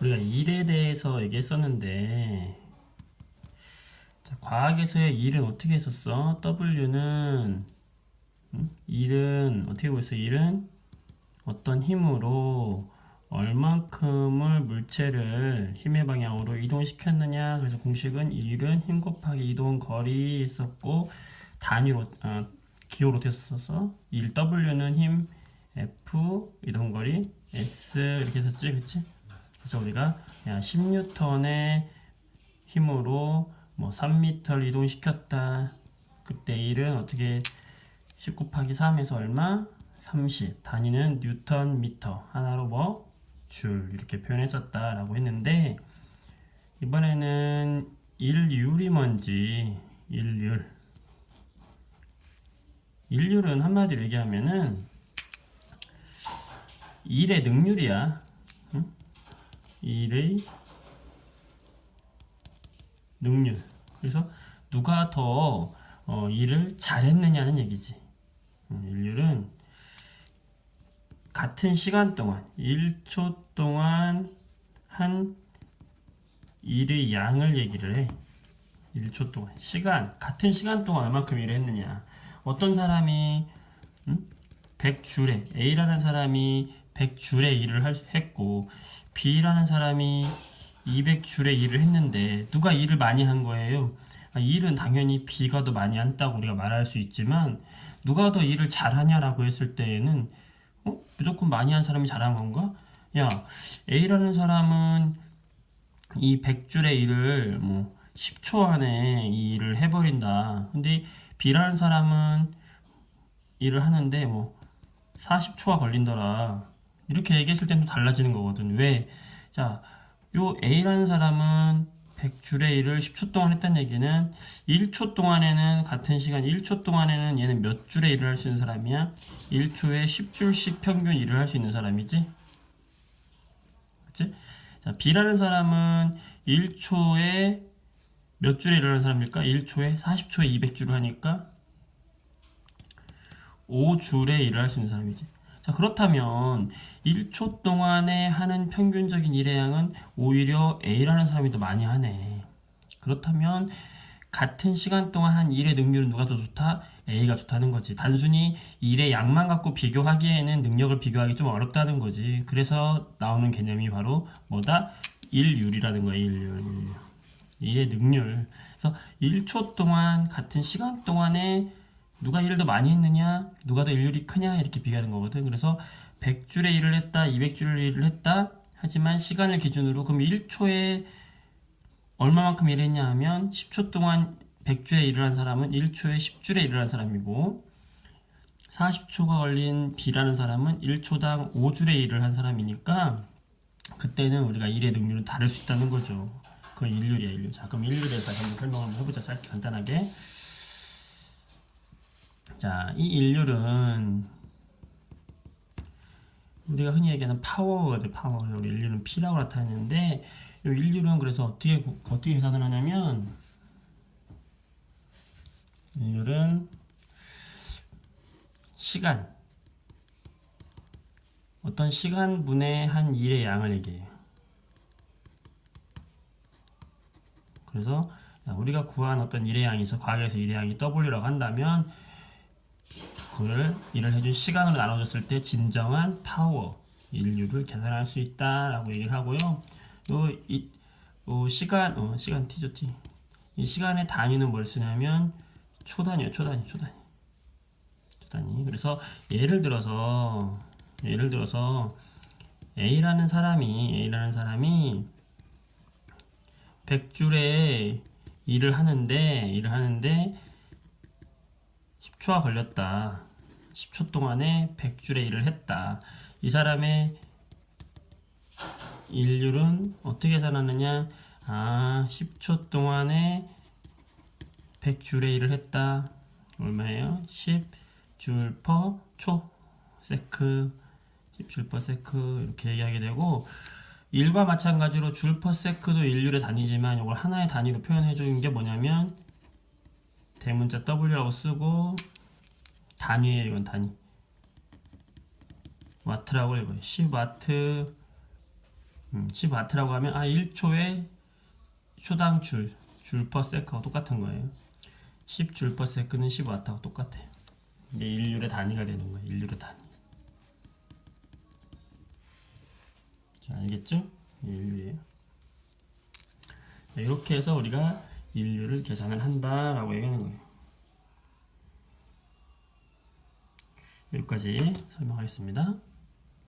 우리가 일에 대해서 얘기했었는데 자, 과학에서의 일은 어떻게 했었어? W는 음? 일은 어떻게 보였어? 일은 어떤 힘으로 얼만큼을 물체를 힘의 방향으로 이동시켰느냐 그래서 공식은 일은 힘 곱하기 이동 거리 있었고 단위로 아, 기호로 됐었어 1 W는 힘 F 이동 거리 S 이렇게 했었지 그치? 그래서 우리가 야 10N의 힘으로 뭐 3m를 이동시켰다. 그때 일은 어떻게 10 곱하기 3에서 얼마? 30 단위는 뉴턴 미터. 하나로 뭐 줄. 이렇게 표현했었다라고 했는데 이번에는 일률이 뭔지. 일률 일률은 한마디로 얘기하면은 일의 능률이야 1의 능률. 그래서 누가 더 어, 일을 잘했느냐는 얘기지. 음, 일률은 같은 시간 동안 1초 동안 한 일의 양을 얘기를 해. 1초 동안 시간 같은 시간 동안 얼만큼 일을 했느냐. 어떤 사람이 음? 100줄에 A라는 사람이 100줄에 일을 했고 B라는 사람이 200줄의 일을 했는데 누가 일을 많이 한 거예요? 아, 일은 당연히 B가 더 많이 한다고 우리가 말할 수 있지만 누가 더 일을 잘하냐라고 했을 때에는 어? 무조건 많이 한 사람이 잘한 건가? 야, A라는 사람은 이 100줄의 일을 뭐 10초 안에 이 일을 해버린다. 근데 B라는 사람은 일을 하는데 뭐 40초가 걸린더라. 이렇게 얘기했을 때는 또 달라지는 거거든. 왜? 자, 요 A라는 사람은 100줄의 일을 10초 동안 했다는 얘기는 1초 동안에는 같은 시간 1초 동안에는 얘는 몇 줄의 일을 할 수 있는 사람이야? 1초에 10줄씩 평균 일을 할 수 있는 사람이지? 그치? 자, B라는 사람은 1초에 몇 줄에 일을 하는 사람일까? 1초에 40초에 200줄을 하니까 5줄에 일을 할 수 있는 사람이지. 자, 그렇다면 1초 동안에 하는 평균적인 일의 양은 오히려 A라는 사람이 더 많이 하네. 그렇다면 같은 시간 동안 한 일의 능률은 누가 더 좋다? A가 좋다는 거지. 단순히 일의 양만 갖고 비교하기에는 능력을 비교하기 좀 어렵다는 거지. 그래서 나오는 개념이 바로 뭐다? 일률이라는 거야, 일률. 일의 능률. 그래서 1초 동안 같은 시간 동안에 누가 일을 더 많이 했느냐, 누가 더 일률이 크냐 이렇게 비교하는 거거든. 그래서 100줄의 일을 했다, 200줄의 일을 했다. 하지만 시간을 기준으로 그럼 1초에 얼마만큼 일했냐 하면 10초 동안 100줄의 일을 한 사람은 1초에 10줄의 일을 한 사람이고 40초가 걸린 B라는 사람은 1초당 5줄의 일을 한 사람이니까 그때는 우리가 일의 능률은 다를 수 있다는 거죠. 그건 일률이야, 일률. 자, 그럼 일률에 대해서 한번 설명을 해보자. 짧게 간단하게. 자, 이 일률은 우리가 흔히 얘기하는 파워거든, 파워. 우리 일률은 P라고 나타내는데 이 일률은 그래서 어떻게 구- 어떻게 계산을 하냐면 일률은 시간 어떤 시간분의 한 일의 양을 얘기해요. 그래서 우리가 구한 어떤 일의 있어 과학에서 일의 양이 W라고 한다면 그걸 일을 해준 시간으로 나눠줬을 때 진정한 파워 인류를 계산할 수 있다라고 얘기를 하고요. 요, 이, 요 시간 어, 시간 t죠 t 이 시간의 단위는 뭘 쓰냐면 초단위요 초단위 초단위 초단위 그래서 예를 들어서 예를 들어서 A라는 사람이 A라는 사람이 100줄의 일을 하는데 일을 하는데 10초가 걸렸다. 10초 동안에 100줄의 일을 했다. 이 사람의 일률은 어떻게 계산하느냐? 아, 10초 동안에 100줄의 일을 했다. 얼마예요? 10줄 퍼 초. 세크. 10줄 퍼 세크. 이렇게 얘기하게 되고, 일과 마찬가지로 줄 퍼 세크도 일률의 단위지만 이걸 하나의 단위로 표현해 주는 게 뭐냐면 대문자 W라고 쓰고 단위에 이건 단위 와트라고 읽어요 10와트 음, 10와트라고 하면 아 1초에 초당 줄, 줄 per sec하고 똑같은 거예요. 10줄 per sec는 10와트하고 똑같아요. 이게 인율의 단위가 되는 거예요. 인율의 단위. 자, 알겠죠? 자, 이렇게 해서 우리가 인율을 계산을 한다라고 얘기하는 거예요. 여기까지 설명하겠습니다.